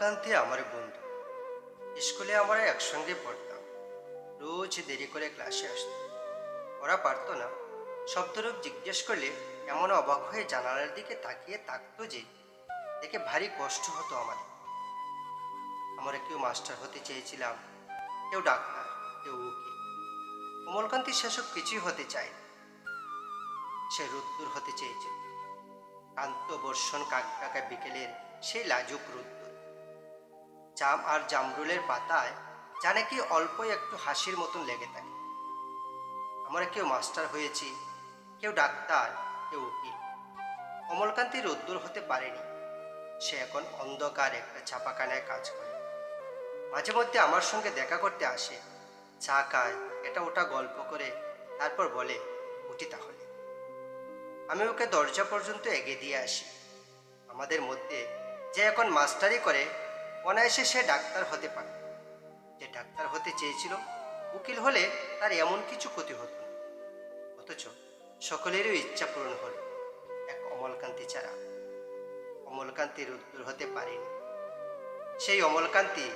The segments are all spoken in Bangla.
অমলকান্তি আমার বন্ধু। স্কুলে আমরা একসঙ্গে পড়তাম। রোজ দেরি করে ক্লাসে আসতো। ওরা পারতো না। শব্দরূপ জিজ্ঞেস করলে এমন অবাক হয়ে জানালার দিকে তাকিয়ে থাকতো যে, দেখে ভারী কষ্ট হতো আমাদের। আমরা কেউ মাস্টার হতে চেয়েছিলাম, কেউ ডাক্তার, কেউ উকিল। অমলকান্তি সেসব কিছুই হতে চায় সে রুদ্দুর হতে চেয়েছিল কান্ত বর্ষণ কাকা বিকেলের সেই লাজুক রুদ্দুর। জাম আর জামরুলের পাতায় জানে কি অল্প একটু হাসির মতন লেগে থাকে। আমরা কেউ মাস্টার হয়েছি, কেউ ডাক্তার, কেউ উকিল। কমলকান্তি রোদ্দুর হতে পারেনি। সে এখন অন্ধকার একটা ছাপাখানায় কাজ করে। মাঝে মধ্যে আমার সঙ্গে দেখা করতে আসে। চা খায়, এটা ওটা গল্প করে, তারপর বলে, উঠি তাহলে। আমি ওকে দরজা পর্যন্ত এগিয়ে দিয়ে আসি। আমাদের মধ্যে যে এখন মাস্টারি করে অনায়াসে সে ডাক্তার হতে পারে যে ডাক্তার হতে চেয়েছিল, উকিল হলে তার এমন কিছু ক্ষতি হতো না। অথচ সকলেরই ইচ্ছা পূরণ হল এক অমলকান্তি ছাড়া। অমলকান্তি রুদ্র হতে পারেনি। সেই অমলকান্তি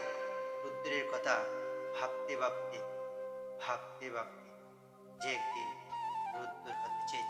রুদ্রের কথা ভাবতে ভাবতে ভাবতে ভাবতে যে একদিন রুদ্র হতে চেয়েছিল।